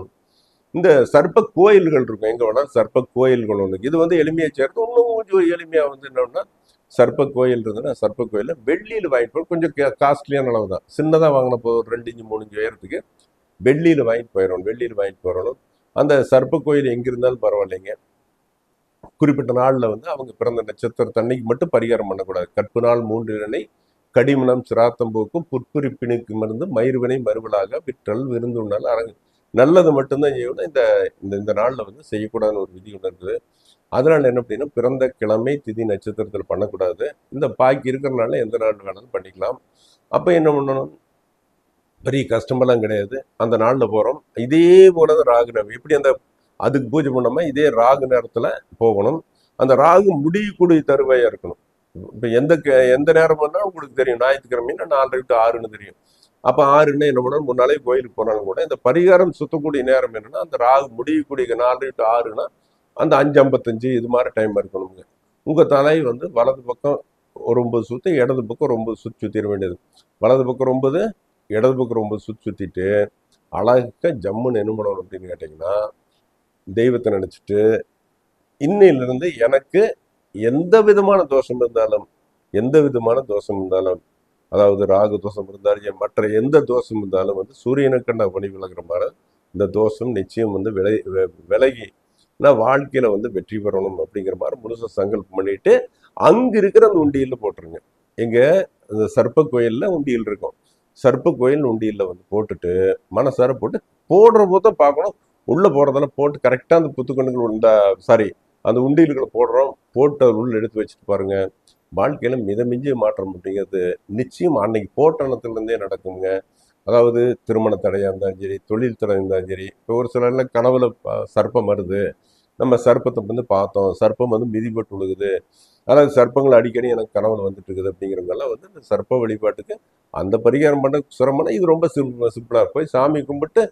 இந்த சர்ப்ப கோயில்கள் இருக்கும். எங்கே வேணால் சர்ப்ப கோயில்கள் ஒன்று இது வந்து எளிமையை சேர்த்து இன்னும் கொஞ்சம் எளிமையாக வந்து என்னன்னா சர்ப்ப கோயில் இருந்ததுன்னா சர்ப்ப கோயிலில் வெள்ளியில் வாங்கிட்டு போய் கொஞ்சம் காஸ்ட்லியான அளவு தான் சின்னதாக வாங்கின போது ஒரு ரெண்டு இஞ்சு மூணு இஞ்சு உயரத்துக்கு வெள்ளியில் வாங்கிட்டு போயிடணும் வெள்ளியில் வாங்கிட்டு போயிடணும் அந்த சர்ப்ப கோயில் எங்க இருந்தாலும் பரவாயில்லைங்க. குறிப்பிட்ட நாளில் வந்து அவங்க பிறந்த நட்சத்திர தன்னைக்கு மட்டும் பரிகாரம் பண்ணக்கூடாது. கற்பு நாள் மூன்று இணை கடிமணம் சிராத்தம்போக்கும் புற்குறிப்பினுக்கு மருந்து மயிர்வினை மறுவலாக விற்றல் விருந்துண்ணால் அரங்கு. நல்லது மட்டும்தான் செய்யணும். இந்த இந்த இந்த நாளில் வந்து செய்யக்கூடாதுன்னு ஒரு விதி ஒன்று இருக்குது. அதனால் என்ன அப்படின்னா பிறந்த கிழமை திதி நட்சத்திரத்தில் பண்ணக்கூடாது. இந்த பாக்கி இருக்கிறனால எந்த நாள் வேணாலும் பண்ணிக்கலாம். அப்போ என்ன பண்ணணும்? பெரிய கஷ்டமெல்லாம் கிடையாது. அந்த நாளில் போகிறோம் இதே போல தான் ராகு நேரம் எப்படி அந்த அதுக்கு பூஜை பண்ணாமல் இதே ராகு நேரத்தில் போகணும். அந்த ராகு முடியக்கூடிய தருவாயாக இருக்கணும். இப்போ எந்த எந்த நேரம் பண்ணால் உங்களுக்கு தெரியும். ஞாயிற்றுக்கிழமைன்னா நாலரை விட்டு ஆறுன்னு தெரியும். அப்போ ஆறுன்னா என்ன பண்ணணும்? முன்னாலே கோயிலுக்கு போனாலும் கூட இந்த பரிகாரம் சுத்தக்கூடிய நேரம் என்னென்னா அந்த ராகு முடியக்கூடிய நாலரை விட்டு ஆறுனா அந்த அஞ்சு ஐம்பத்தஞ்சு இது மாதிரி டைம் இருக்கணுங்க உங்கள் தலை வந்து வலது பக்கம் ஒரு ஒம்பது சுற்றி இடது பக்கம் ரொம்ப சுற்றி சுற்றிட வேண்டியது. வலது பக்கம் ரொம்பது இடது பக்கம் ரொம்ப சுற்றி சுற்றிட்டு அழகாக ஜம்முன்னு என்ன பண்ணணும் அப்படின்னு கேட்டிங்கன்னா தெய்வத்தை நினச்சிட்டு இன்னையிலிருந்து எனக்கு எந்த விதமான தோஷம் இருந்தாலும் எந்த விதமான தோஷம் இருந்தாலும் அதாவது ராகு தோஷம் இருந்தாலும் ஏன் மற்ற எந்த தோஷம் இருந்தாலும் வந்து சூரியனுக்கண்ட பணி விலகிற மாதிரி இந்த தோஷம் நிச்சயம் வந்து விலை விலகி நான் வாழ்க்கையில் வந்து வெற்றி பெறணும் அப்படிங்கிற மாதிரி முழுசா சங்கல்பம் பண்ணிட்டு அங்கே இருக்கிற அந்த உண்டியலில் போட்டுருங்க. எங்கள் அந்த சர்ப்ப கோயிலில் உண்டியல் இருக்கும். சர்ப்ப கோயில் உண்டியலில் வந்து போட்டுட்டு மனசார போட்டு போடுற போது தான் பார்க்கணும். உள்ளே போகிறதெல்லாம் போட்டு கரெக்டாக அந்த புத்துக்கண்ணுகள் இந்த சாரி அந்த உண்டியல்களை போடுறோம் போட்டு அது உள்ள எடுத்து வச்சுட்டு பாருங்கள் வாழ்க்கையில் மிதமிஞ்சிய மாற்றம் அப்படிங்கிறது நிச்சயம் அன்னைக்கு போட்ட இருந்தே நடக்குங்க. அதாவது திருமண தடையாக இருந்தாலும் சரி தொழில் தடை இருந்தாலும் சரி இப்போ ஒரு சிலர்ல கனவுல சர்ப்பம் வருது. நம்ம சர்ப்பத்தை வந்து பார்த்தோம். சர்ப்பம் வந்து மிதிப்பட்டு விழுகுது அதாவது சர்ப்பங்கள் அடிக்கடி எனக்கு கனவுல வந்துட்டு இருக்குது அப்படிங்கிறவங்கெல்லாம் வந்து இந்த சர்ப்ப வழிபாட்டுக்கு அந்த பரிகாரம் பண்ண சிரமம்னா இது ரொம்ப சிம்பிள் சிம்பிளாக போய் சாமி கும்பிட்டு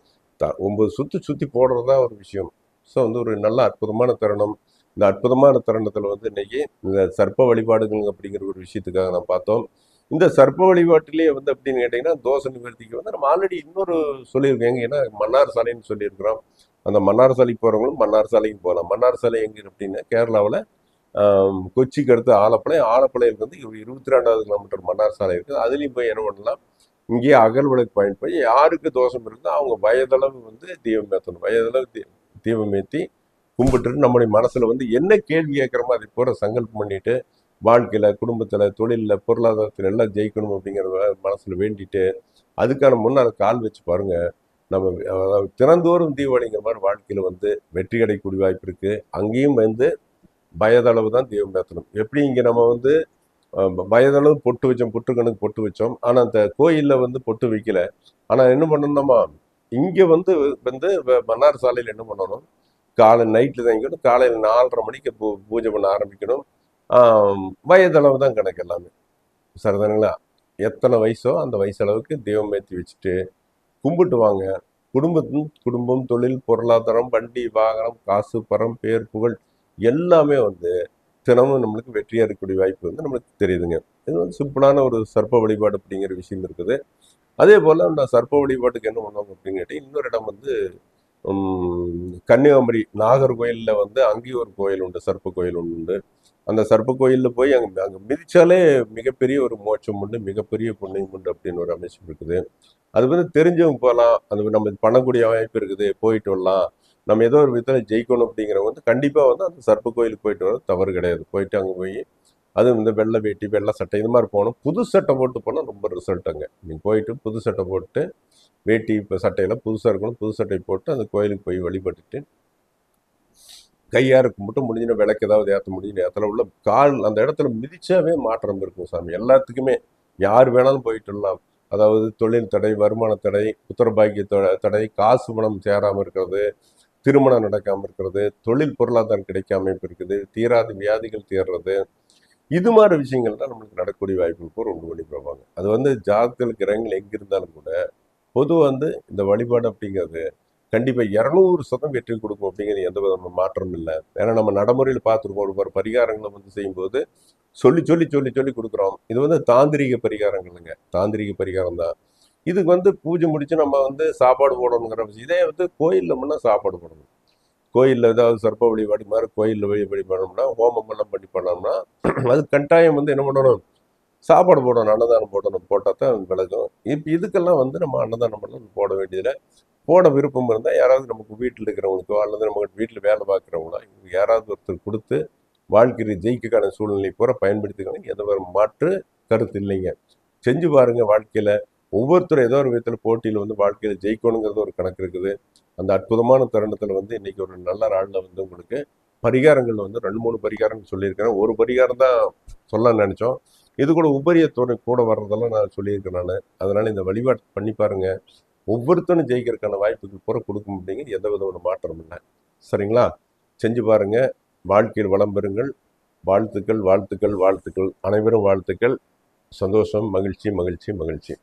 த ஒம்பது சுற்றி சுற்றி போடுறது தான் ஒரு விஷயம். ஸோ வந்து ஒரு நல்ல அற்புதமான தருணம். இந்த அற்புதமான தருணத்தில் வந்து இன்னைக்கு இந்த சர்ப்ப வழிபாடுகள் அப்படிங்கிற ஒரு விஷயத்துக்காக நான் பார்த்தோம். இந்த சர்ப்ப வழிபாட்டிலேயே வந்து அப்படின்னு கேட்டிங்கன்னா தோசை நிவர்த்திக்கு வந்து நம்ம ஆல்ரெடி இன்னொரு சொல்லியிருக்கோம். ஏன்னா மன்னார் சாலைன்னு சொல்லியிருக்கிறோம். அந்த மன்னார் சாலைக்கு போகிறவங்களும் மன்னார் சாலைக்கு போகலாம். மன்னார் சாலை எங்கே அப்படின்னா கேரளாவில் கொச்சிக்கு அடுத்து ஆலப்பளை ஆலப்பளையிலிருந்து வந்து ஒரு இருபத்தி ரெண்டாவது கிலோமீட்டர் மன்னார் சாலை இருக்குது அதுலேயும் போய் என்ன பண்ணலாம் இங்கேயே அகல் விளக்கு பாயிண்ட் போய் யாருக்கு தோஷம் இருக்குதோ அவங்க வயதளவு வந்து தீபம் ஏற்றணும் வயதளவு தீ தீபம் ஏற்றி கும்பிட்டுட்டு நம்முடைய மனசில் வந்து என்ன கேள்வி கேட்குறோமோ அதை பூரா சங்கல்பம் பண்ணிட்டு வாழ்க்கையில் குடும்பத்தில் தொழிலில் பொருளாதாரத்தில் எல்லாம் ஜெயிக்கணும் அப்படிங்கிற மனசில் வேண்டிட்டு அதுக்கான முன்னால் கால் வச்சு பாருங்கள் நம்ம அதாவது தினந்தோறும் தீபாவளிங்கிற மாதிரி வாழ்க்கையில் வந்து வெற்றி கிடைக்கக்கூடிய வாய்ப்பு இருக்குது அங்கேயும் வந்து வயதளவு தான் தீபம் ஏற்றணும் எப்படி இங்கே நம்ம வந்து வயதளவு பொட்டு வச்சோம் பொட்டுக்கணுக்கு கணக்கு பொட்டு வச்சோம். ஆனால் அந்த கோயிலில் வந்து பொட்டு வைக்கல. ஆனால் என்ன பண்ணணும்னா இங்கே வந்து வந்து மன்னார் சாலையில் என்ன பண்ணணும்? காலை நைட்டில் தங்கிக்கணும் காலையில் நாலரை மணிக்கு பூ பூஜை பண்ண ஆரம்பிக்கணும். வயதளவு தான் கணக்கு எல்லாமே. சரிதானுங்களா எத்தனை வயசோ அந்த வயசு அளவுக்கு தெய்வம் ஏற்றி வச்சுட்டு கும்பிட்டு வாங்க. குடும்பத்தும் குடும்பம் தொழில் பொருளாதாரம் வண்டி வாகனம் காசு பரம் பேர் புகழ் எல்லாமே வந்து தினமும் நம்மளுக்கு வெற்றியாக இருக்கக்கூடிய வாய்ப்பு வந்து நம்மளுக்கு தெரியுதுங்க. இது வந்து சிம்பிளான ஒரு சர்ப்ப வழிபாடு அப்படிங்கிற விஷயம் இருக்குது. அதே போல் அந்த சர்ப்ப வழிபாட்டுக்கு என்ன பண்ணுவாங்க அப்படின்னு கேட்டால் இன்னொரு இடம் வந்து கன்னியாகுமரி நாகர்கோயிலில் வந்து அங்கேயும் ஒரு கோயில் உண்டு சர்ப்ப கோயில் ஒன்று உண்டு. அந்த சர்ப்ப கோயிலில் போய் அங்கே அங்கே மிதித்தாலே மிகப்பெரிய ஒரு மோட்சம் உண்டு மிகப்பெரிய புண்ணியம் உண்டு அப்படின்னு ஒரு அமைச்சம் இருக்குது. அது வந்து தெரிஞ்சவங்க போகலாம். அது நம்ம பண்ணக்கூடிய வாய்ப்பு இருக்குது போயிட்டு வரலாம். நம்ம ஏதோ ஒரு விதத்தில் ஜெயிக்கணும் அப்படிங்கிறவங்க வந்து கண்டிப்பாக வந்து அந்த சர்ப்ப கோயிலுக்கு போயிட்டு வர தவறு கிடையாது. போயிட்டு அங்கே போய் அதுவும் இந்த வெள்ளை வேட்டி வெள்ளை சட்டை இது மாதிரி போகணும். புது சட்டை போட்டு போனால் ரொம்ப ரிசல்ட் அங்கே. நீங்கள் போயிட்டு புது சட்டை போட்டு வேட்டி இப்போ சட்டையெல்லாம் புதுசாக இருக்கணும். புது சட்டை போட்டு அந்த கோயிலுக்கு போய் வழிபட்டுட்டு கையாருக்கு மட்டும் முடிஞ்சுன்னா விளக்கு ஏதாவது ஏற்ற முடியும் ஏற்றல உள்ள கால் அந்த இடத்துல மிதிச்சாவே மாற்றம் இருக்கும் சாமி. எல்லாத்துக்குமே யார் வேணாலும் போயிட்டுலாம் அதாவது தொழில் தடை வருமான தடை புத்திரபாக்கிய தடை காசு பணம் சேராமல் இருக்கிறது திருமணம் நடக்காமல் இருக்கிறது தொழில் பொருளாதாரம் கிடைக்காம இருக்குது தீராத வியாதிகள் தீர்றது. இது மாதிரி விஷயங்கள் தான் நம்மளுக்கு நடக்கக்கூடிய வாய்ப்புகள் பூரா உண்டு பண்ணி போவாங்க அது வந்து ஜாதகத்தில் கிரகங்கள் எங்கே இருந்தாலும் கூட பொதுவாக வந்து இந்த வழிபாடு அப்படிங்கிறது கண்டிப்பாக இரநூறு சதம் வெற்றி கொடுக்கும் அப்படிங்கிறது எந்த விதமான மாற்றம் இல்லை. ஏன்னா நம்ம நடைமுறையில் பார்த்துருக்கோம் ஒரு ஒரு பரிகாரங்களை வந்து செய்யும்போது சொல்லி சொல்லி சொல்லி சொல்லி கொடுக்குறோம். இது வந்து தாந்திரிக பரிகாரங்களுங்க. தாந்திரிக பரிகாரம் தான். இதுக்கு வந்து பூஜை முடித்து நம்ம வந்து சாப்பாடு போடணுங்கிற விஷயம். இதே வந்து கோயிலில் முன்னா சாப்பாடு போடணும். கோயிலில் ஏதாவது சர்ப்ப வழிபாடு மாதிரி கோயிலில் வழிபாடு பண்ணோம்னா ஹோமம் எல்லாம் பண்ணி பண்ணோம்னா அது கட்டாயம் வந்து என்ன பண்ணணும்? சாப்பாடு போடணும். அன்னதானம் போடணும். போட்டால் தான் விளக்கும் இப்போ இதுக்கெல்லாம் வந்து நம்ம அன்னதானம் பண்ணணும். போட வேண்டியதில்லை. போட விருப்பம் இருந்தால் யாராவது நமக்கு வீட்டில் இருக்கிறவங்களுக்கோ அல்லது நமக்கு வீட்டில் வேலை பார்க்குறவங்களோ இவங்க யாராவது ஒருத்தர் கொடுத்து வாழ்க்கையில் ஜெயிக்கக்கான சூழ்நிலை பூரா பயன்படுத்திக்கணும். எந்த ஒரு மாற்று கருத்து இல்லைங்க. செஞ்சு பாருங்கள் வாழ்க்கையில். ஒவ்வொருத்தரும் ஏதோ ஒரு விதத்தில் போட்டியில் வந்து வாழ்க்கையில் ஜெயிக்கணுங்கிறது ஒரு கணக்கு இருக்குது. அந்த அற்புதமான தருணத்தில் வந்து இன்றைக்கி ஒரு நல்ல நாளில் வந்து உங்களுக்கு பரிகாரங்கள் வந்து ரெண்டு மூணு பரிகாரம் சொல்லியிருக்கிறேன். ஒரு பரிகாரம் தான் சொல்ல நினச்சோம். இது கூட உபரிய கூட வர்றதெல்லாம் நான் சொல்லியிருக்கேன் நான். அதனால் இந்த வழிபாடு பண்ணி பாருங்கள் ஒவ்வொருத்தனும் ஜெயிக்கிறதுக்கான வாய்ப்புகள் பூரா கொடுக்கும் அப்படிங்கிறது எந்த வித ஒரு மாற்றம் இல்லை. சரிங்களா? செஞ்சு பாருங்கள் வாழ்க்கையில் வளம் பெறுங்கள். வாழ்த்துக்கள் வாழ்த்துக்கள் வாழ்த்துக்கள். அனைவரும் வாழ்த்துக்கள். சந்தோஷம் மகிழ்ச்சி மகிழ்ச்சி மகிழ்ச்சி.